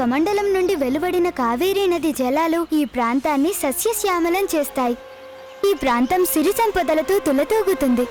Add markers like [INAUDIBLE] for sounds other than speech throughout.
కమండలం నుండి వెలువడిన కావేరీ నది జలాలు ఈ ప్రాంతాన్ని సస్యశ్యామలం చేస్తాయి. ఈ ప్రాంతం సిరి సంపదలతో తులతూగుతుంది.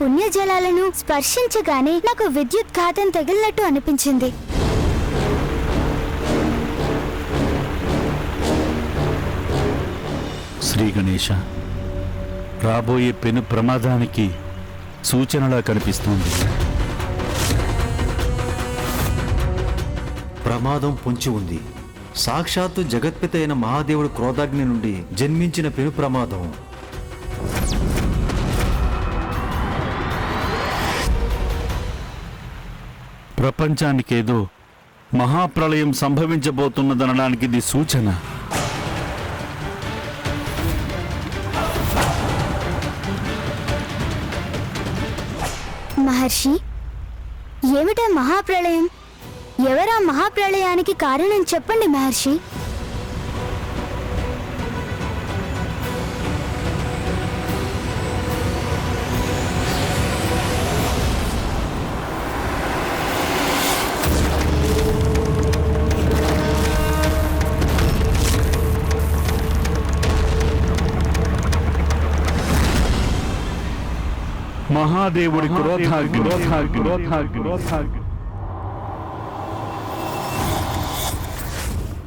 మహర్షి ఈ పుణ్య జలాలను స్పర్శించగానే నాకు విద్యుత్ ఘాతం తగిలినట్టు అనిపించింది. శ్రీ గణేష రాబోయే పెను ప్రమాదానికి సూచనలా కనిపిస్తోంది. ప్రమాదం పొంచి ఉంది. సాక్షాత్తు జగత్పిత అయిన మహాదేవుడు క్రోధాగ్ని నుండి జన్మించిన పెను ప్రమాదం. ప్రపంచానికేదో మహాప్రళయం సంభవించబోతున్నదనడానికి ఇది సూచన. మహర్షి ఏమిటా మహాప్రళయం? ఎవరా మహాప్రళయానికి కారణం చెప్పండి మహర్షి. మహాదేవుడి క్రోధాగ్ని.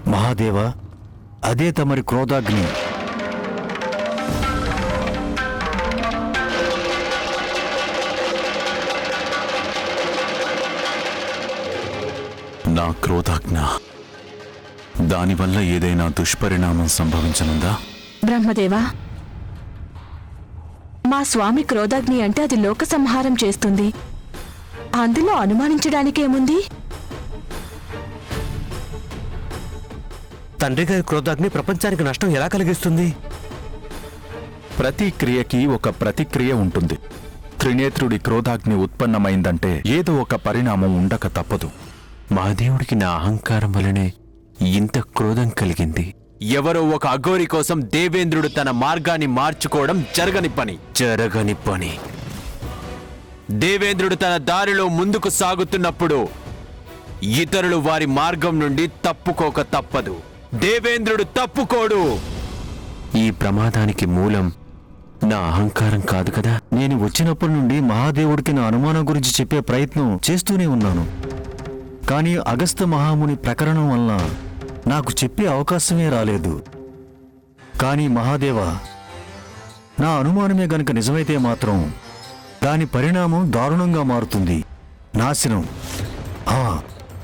మహాదేవ అదే తమరి క్రోధాగ్ని. నా క్రోధాజ్ఞ దానివల్ల ఏదైనా దుష్పరిణామం సంభవించనుందా? బ్రహ్మదేవా మా స్వామి క్రోధాగ్ని అంటే అది లోక సంహారం చేస్తుంది. అందులో అనుమానించడానికేముంది? తండ్రి గారి క్రోధాగ్ని ప్రపంచానికి నష్టం ఎలా కలిగిస్తుంది? ప్రతి క్రియకి ఒక ప్రతిక్రియ ఉంటుంది. త్రినేత్రుడి క్రోధాగ్ని ఉత్పన్నమైందంటే ఏదో ఒక పరిణామం ఉండక తప్పదు. మహాదేవుడికి నా అహంకారం వలనే ఇంత క్రోధం కలిగింది. ఎవరో ఒక అఘోరి కోసం దేవేంద్రుడు తన మార్గాన్ని మార్చుకోవడం జరగని పని. జరగని పని. దేవేంద్రుడు తన దారిలో ముందుకు సాగుతున్నప్పుడు ఇతరులు వారి మార్గం నుండి తప్పుకోక తప్పదు. దేవేంద్రుడు తప్పుకోడు. ఈ ప్రమాదానికి మూలం నా అహంకారం కాదు కదా? నేను వచ్చినప్పటి నుండి మహాదేవుడికి నా అనుమానం గురించి చెప్పే ప్రయత్నం చేస్తూనే ఉన్నాను. కానీ అగస్త మహాముని ప్రకరణం వలన నాకు చెప్పే అవకాశమే రాలేదు. కానీ మహాదేవ నా అనుమానమే గనుక నిజమైతే మాత్రం దాని పరిణామం దారుణంగా మారుతుంది. నాశనం. ఆ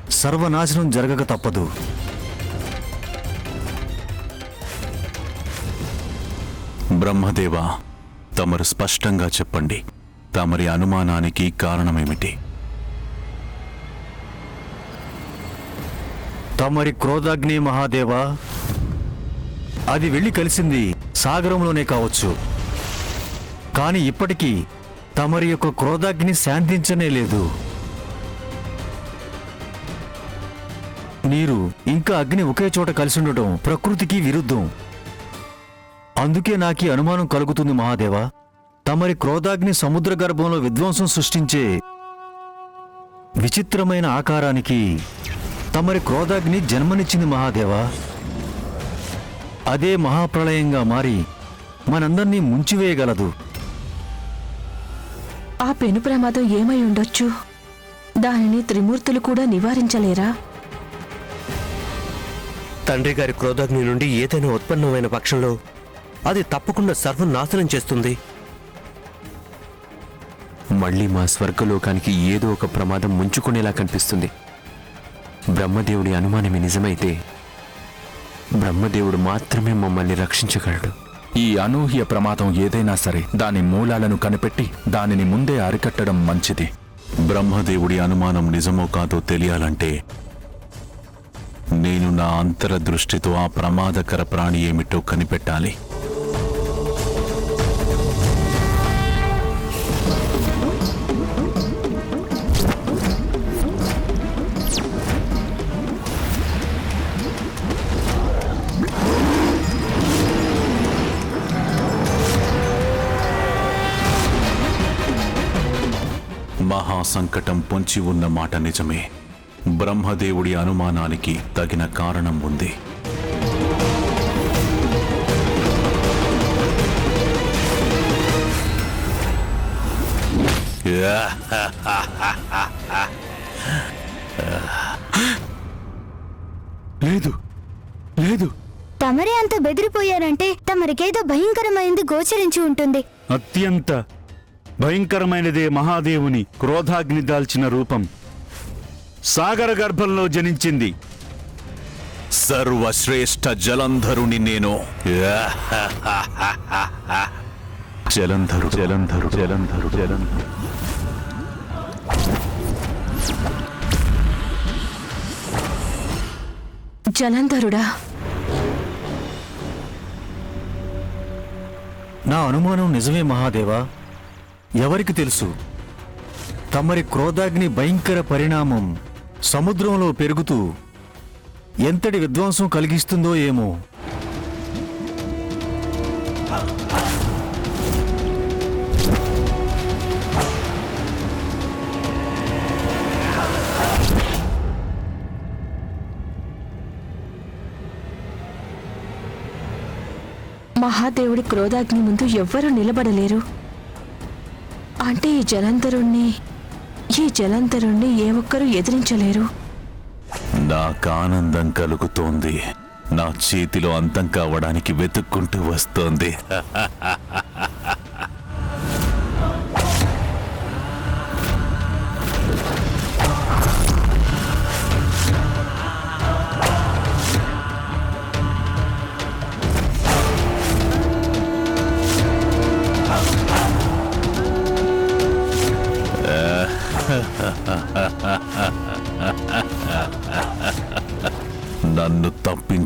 సర్వనాశనం జరగక తప్పదు. బ్రహ్మదేవా తమరు స్పష్టంగా చెప్పండి. తమరి అనుమానానికి కారణమేమిటి? తమరి క్రోధాగ్ని మహాదేవా అది వెళ్ళి కలిసింది సాగరంలోనే కావచ్చు. కానీ ఇప్పటికీ తమరి యొక్క క్రోధాగ్ని శాంతించనే లేదు. నీరు ఇంకా అగ్ని ఒకే చోట కలిసి ఉండటం ప్రకృతికి విరుద్ధం. అందుకే నాకి అనుమానం కలుగుతుంది మహాదేవా తమరి క్రోధాగ్ని సముద్ర గర్భంలో విధ్వంసం సృష్టించే విచిత్రమైన ఆకారానికి తమరి క్రోధాగ్ని జన్మనిచ్చింది మహాదేవా. అదే మహాప్రళయంగా మారి మనందర్నీ ముంచివేయగలదు. ఆ పెను ప్రమాదం ఏమై ఉండొచ్చు? దానిని త్రిమూర్తులు కూడా నివారించలేరా? తండ్రి గారి క్రోధాగ్ని నుండి ఏదైనా ఉత్పన్నమైన పక్షంలో అది తప్పకుండా సర్వం నాశనం చేస్తుంది. మళ్ళీ మా స్వర్గలోకానికి ఏదో ఒక ప్రమాదం ముంచుకునేలా కనిపిస్తుంది. బ్రహ్మదేవుడి అనుమానమే నిజమైతే బ్రహ్మదేవుడు మాత్రమే మమ్మల్ని రక్షించగలడు. ఈ అనూహ్య ప్రమాదం ఏదైనా సరే దాని మూలాలను కనిపెట్టి దానిని ముందే అరికట్టడం మంచిది. బ్రహ్మదేవుడి అనుమానం నిజమో కాదో తెలియాలంటే నేను నా అంతరదృష్టితో ఆ ప్రమాదకర ప్రాణి ఏమిటో కనిపెట్టాలి. మహాసంకటం పొంచి ఉన్న మాట నిజమే. బ్రహ్మదేవుడి అనుమానానికి తగిన కారణం ఉంది. లేదు. లేదు. తమరే అంత బెదిరిపోయారంటే తమరికేదో భయంకరమైంది గోచరించి ఉంటుంది. అత్యంత భయంకరమైనదే మహాదేవుని క్రోధాగ్ని దాల్చిన రూపం. సాగర గర్భంలో జనించింది. సర్వశ్రేష్ఠ జలంధరుని నేను. జలంధరు జలంధరు జలంధరు జలంధరు జలంధరుడా? నా అనుమానం నిజమే మహాదేవా. ఎవరికి తెలుసు? తమరి క్రోధాగ్ని భయంకర పరిణామం సముద్రంలో పెరుగుతూ ఎంతటి విధ్వంసం కలిగిస్తుందో ఏమో. మహాదేవుడి క్రోధాగ్ని ముందు ఎవ్వరూ నిలబడలేరు. అంటే ఈ జలంధరుణ్ణి ఈ జలంధరుణ్ణి ఏ ఒక్కరూ ఎదిరించలేరు. నాకు ఆనందం కలుగుతోంది. నా చేతిలో అంతం కావడానికి వెతుక్కుంటూ వస్తోంది. [LAUGHS]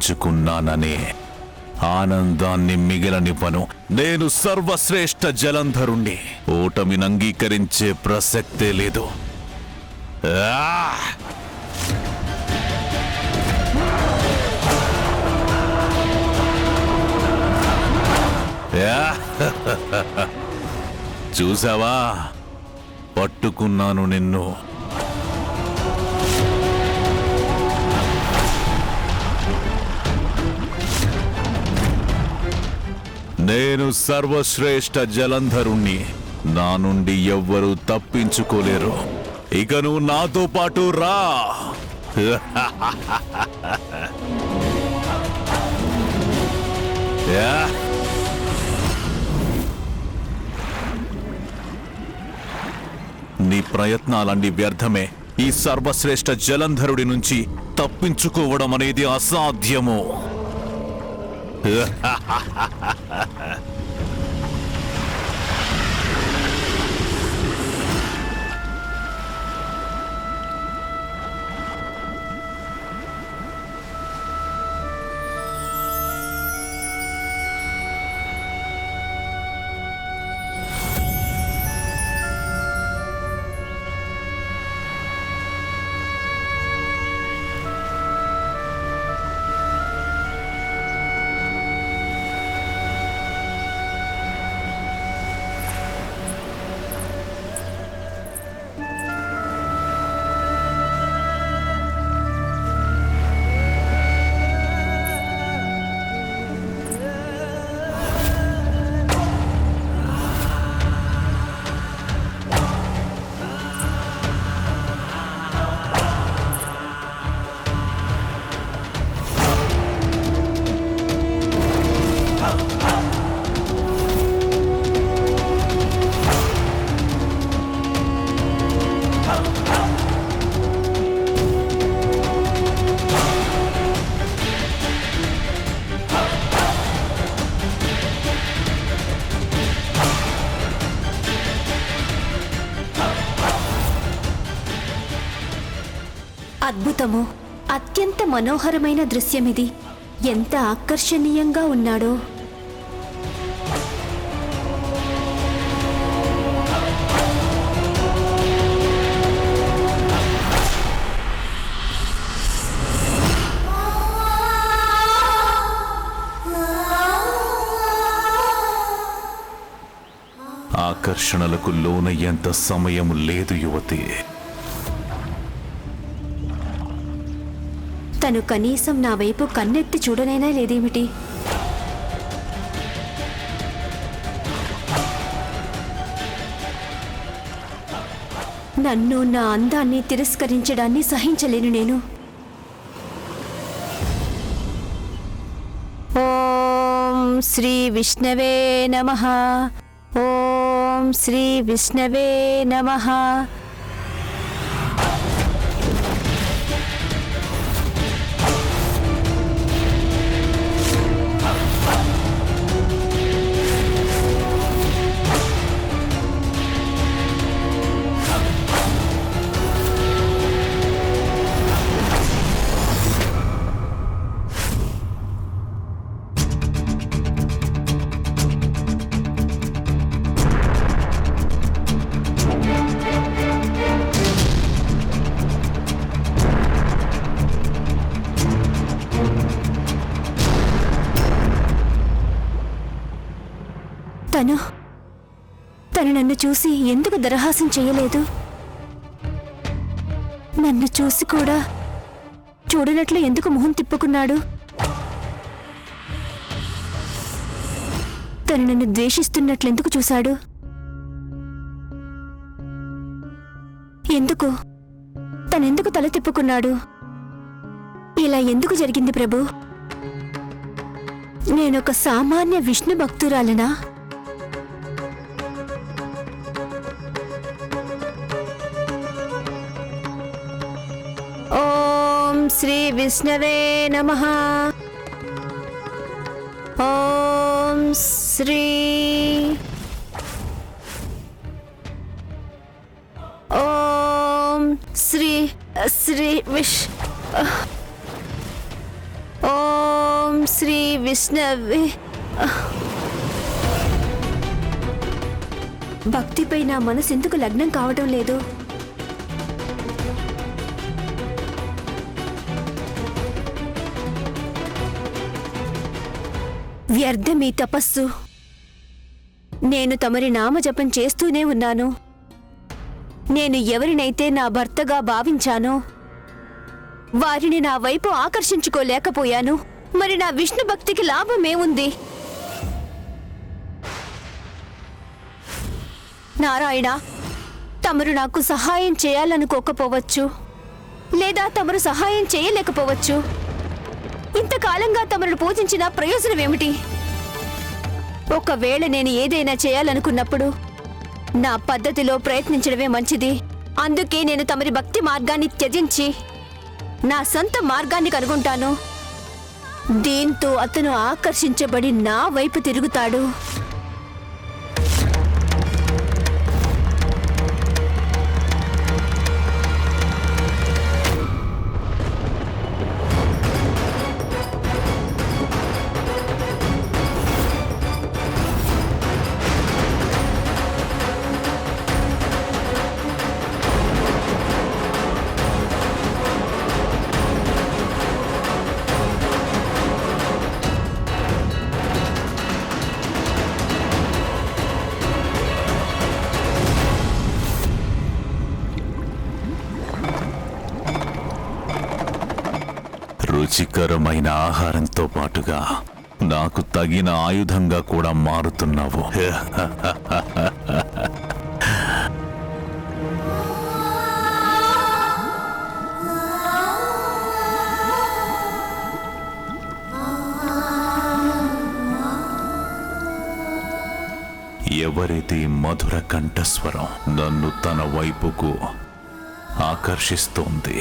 తప్పించుకున్నాననే ఆనందాన్ని మిగిలనివ్వను. నేను సర్వశ్రేష్ఠ జలంధరుణ్ణి. ఓటమిని అంగీకరించే ప్రసక్తే లేదు. యా! [LAUGHS] చూసావా? పట్టుకున్నాను నిన్ను. సర్వశ్రేష్ఠ జలంధరుణ్ణి నా నుండి ఎవ్వరూ తప్పించుకోలేరు. ఇక నువ్వు నాతో పాటు రా. [LAUGHS] నీ ప్రయత్నాలన్నీ వ్యర్థమే. ఈ సర్వశ్రేష్ఠ జలంధరుడి నుంచి తప్పించుకోవడం అనేది అసాధ్యము. [LAUGHS] మనోహరమైన దృశ్యమిది. ఎంత ఆకర్షణీయంగా ఉన్నాడో. ఆకర్షణలకు లోనయ్యేంత సమయం లేదు యువతి. తను కనీసం నా వైపు కన్నెత్తి చూడనైనా లేదేమిటి? నన్ను నా అందాన్ని తిరస్కరించడాన్ని సహించలేను నేను. ఓం శ్రీ విష్ణవే నమ. ఓం శ్రీ విష్ణవే నమ. తను తను నన్ను చూసి ఎందుకు దరహాసం చేయలేదు? నన్ను చూసి కూడా చూడనట్లు ఎందుకు మొహం తిప్పుకున్నాడు? తను నన్ను ద్వేషిస్తున్నట్లు ఎందుకు చూశాడు? ఎందుకు? తనెందుకు తల తిప్పుకున్నాడు? ఇలా ఎందుకు జరిగింది ప్రభు? నేనొక సామాన్య విష్ణు భక్తురాలనా? శ్రీ విష్ణవే నమ. ఓం శ్రీ ఓం శ్రీ శ్రీ విష్ ఓం శ్రీ విష్ణవే. భక్తిపై నా మనసు ఎందుకు లగ్నం కావటం లేదు? వ్యర్థం తపస్సు. నేను తమరి నామజపం చేస్తూనే ఉన్నాను. నేను ఎవరినైతే నా భర్తగా భావించానో వారిని నా వైపు ఆకర్షించుకోలేకపోయాను. మరి నా విష్ణు భక్తికి లాభమేముంది నారాయణ తమరు నాకు సహాయం చేయాలనుకోకపోవచ్చు. లేదా తమరు సహాయం చేయలేకపోవచ్చు. ఇంతకాలంగా తమను పూజించిన ప్రయోజనం ఏమిటి? ఒకవేళ నేను ఏదైనా చేయాలనుకున్నప్పుడు నా పద్ధతిలో ప్రయత్నించడమే మంచిది. అందుకే నేను తమరి భక్తి మార్గాన్ని త్యజించి నా సొంత మార్గాన్ని కనుగొంటాను. దీంతో అతను ఆకర్షించబడి నా వైపు తిరుగుతాడు. రుచికరమైన ఆహారంతో పాటుగా నాకు తగిన ఆయుధంగా కూడా మారుతున్నావు. ఎవరిది మధుర కంఠస్వరం నన్ను తన వైపుకు ఆకర్షిస్తోంది?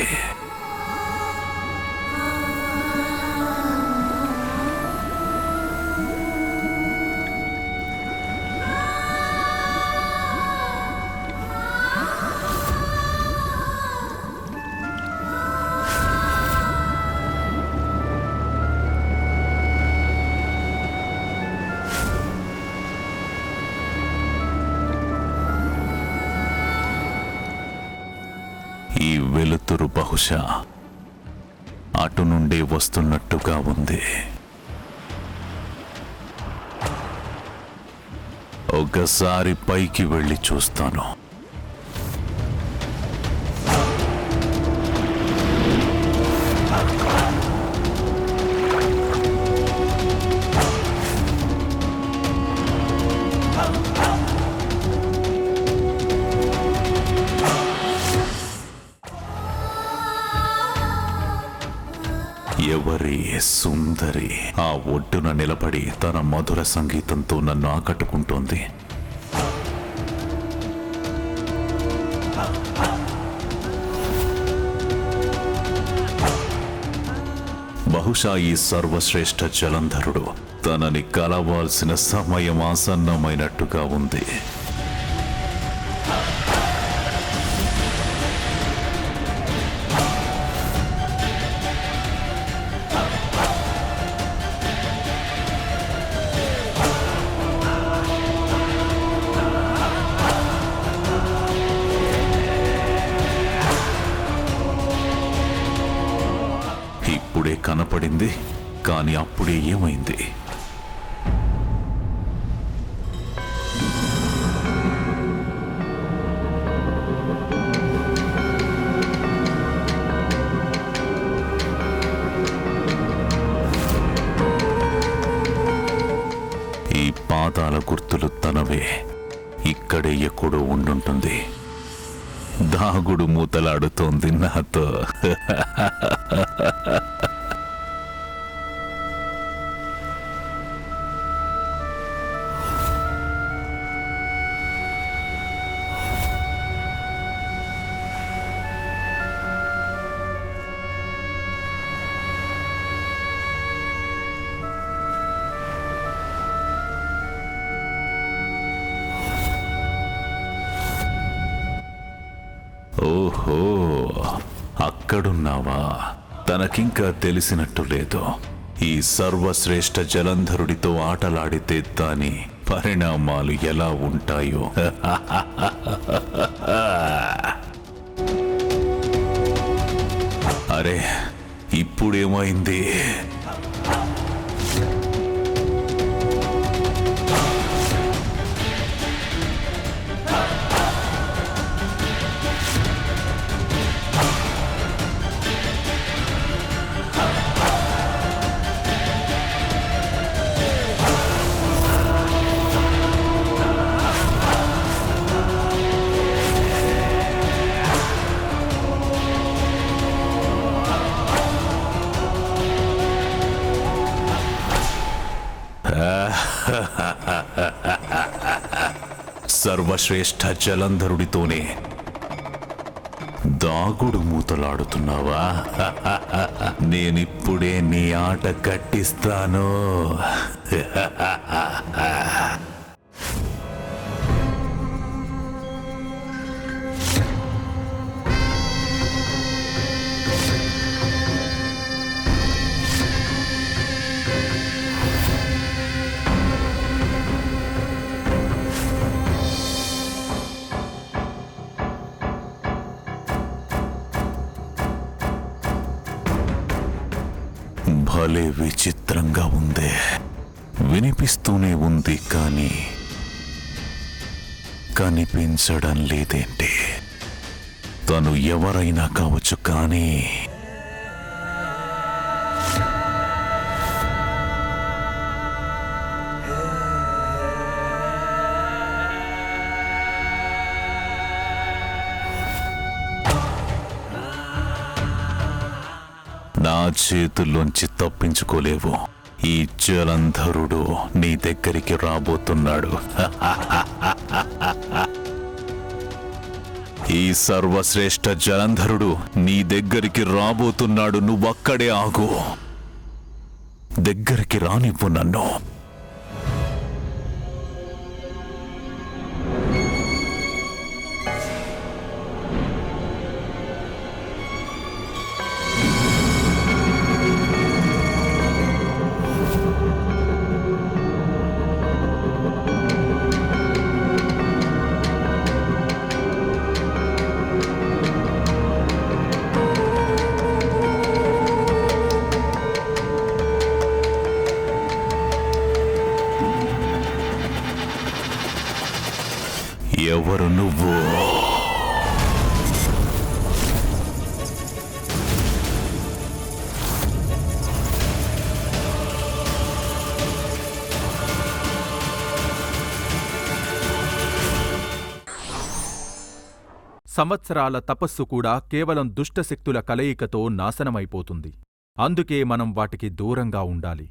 బహుశా అటు నుండి వస్తున్నట్టుగా ఉంది. ఒకసారి పైకి వెళ్ళి చూస్తాను. సుందరి. ఆ ఒడ్డున నిలబడి తన మధుర సంగీతంతో నన్ను ఆకట్టుకుంటోంది. బహుశా ఈ సర్వశ్రేష్ఠ జలంధరుడు తనని కలవాల్సిన సమయం ఆసన్నమైనట్టుగా ఉంది. పాదాల గుర్తులు తనవే. ఇక్కడే ఎక్కడో ఉండుంటుంది. దాగుడు మూతలాడుతోంది నాతో. [LAUGHS] తనకింకా తెలిసినట్టు లేదు. ఈ సర్వశ్రేష్ఠ జలంధరుడితో ఆటలాడితే దాని పరిణామాలు ఎలా ఉంటాయో. [LAUGHS] అరే ఇప్పుడేమైంది? సర్వశ్రేష్ఠ జలంధరుడితోనే. దాగుడు మూతలాడుతున్నావా? నేనిప్పుడే నీ ఆట కట్టిస్తాను భలే విచిత్రంగా ఉంది. వినిపిస్తూనే ఉంది కానీ కనిపించడం లేదేంటి? తను ఎవరైనా కావచ్చు కానీ చేతుల్లోంచి తప్పించుకోలేవు. ఈ జలంధరుడు నీ దగ్గరికి రాబోతున్నాడు. ఈ సర్వశ్రేష్ఠ జలంధరుడు నీ దగ్గరికి రాబోతున్నాడు. నువ్వక్కడే ఆగు. దగ్గరికి రానివ్వు నన్ను. ఎవరు నువ్వు? సంవత్సరాల తపస్సు కూడా కేవలం దుష్టశక్తుల కలయికతో నాశనమైపోతుంది. అందుకే మనం వాటికి దూరంగా ఉండాలి.